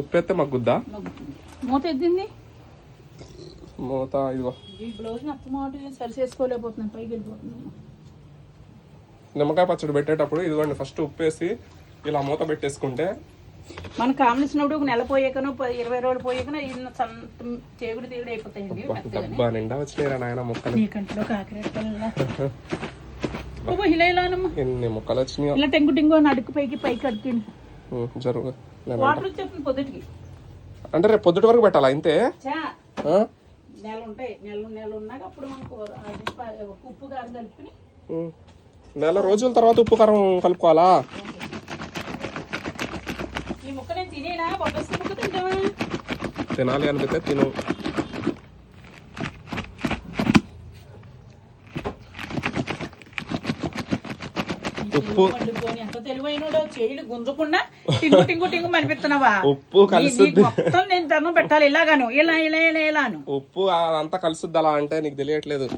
ఉప్పు ఎత్తే మగ్గుద్దా? మూత ఎద్దింది? మూత ఇదిగో. ఈ బ్లౌజ్ సరి చేసుకోలేకపోతున్నాను పైకి వెళ్ళిపోతున్నాను. నిమ్మకాయ పచ్చడి పెట్టేటప్పుడు ఇదిగోండి ఫస్ట్ ఉప్పు వేసి ఇలా మూత పెట్టేసుకుంటే మనకు కావలసినప్పుడు ఒక నెల పోయాకను ఇరవై రోజులు పోయాకను చేగుడు తీగుడు అయిపోతాయండి డబ్బా నిండా వచ్చినాయిరా నాయన ముక్కలు. ఇలా ఎన్ని ముక్కలు వచ్చినాయో. ఇలా టెంగు టెంగు అని అడుగు పైకి పైకి అడుగుంది ఉం, జరుగు. పొద్దుటికి. అంటే రేపు పొద్దుటి వరకు పెట్టాలా ఆ? నెల ఉంటాయి నెల నెల ఉన్నాక అప్పుడు మనకు అది ప- ఉప్పు కారం కలుపుకుని ఉం. నెల రోజుల తర్వాత ఉప్పు కారం కలుపుకోవాలా? ఈ ముక్క నేను తినేనా? పప్పేసి ముక్క తింటావా? తినాలి అనిపిస్తే తిను. ఉప్పు తెలివైనడో చేయిలు గుంజకుండా టింగు టింగు టింగు అనిపిస్తున్నావా ఉప్పు కలుసుద్ది. మొత్తం నేను దండం పెట్టాలి ఇలాగాను. ఇలా ఇలా ఇలా ఇలాను ఉప్పు అంతా కలుసుద్ది అలా అంటే నీకు తెలియట్లేదు.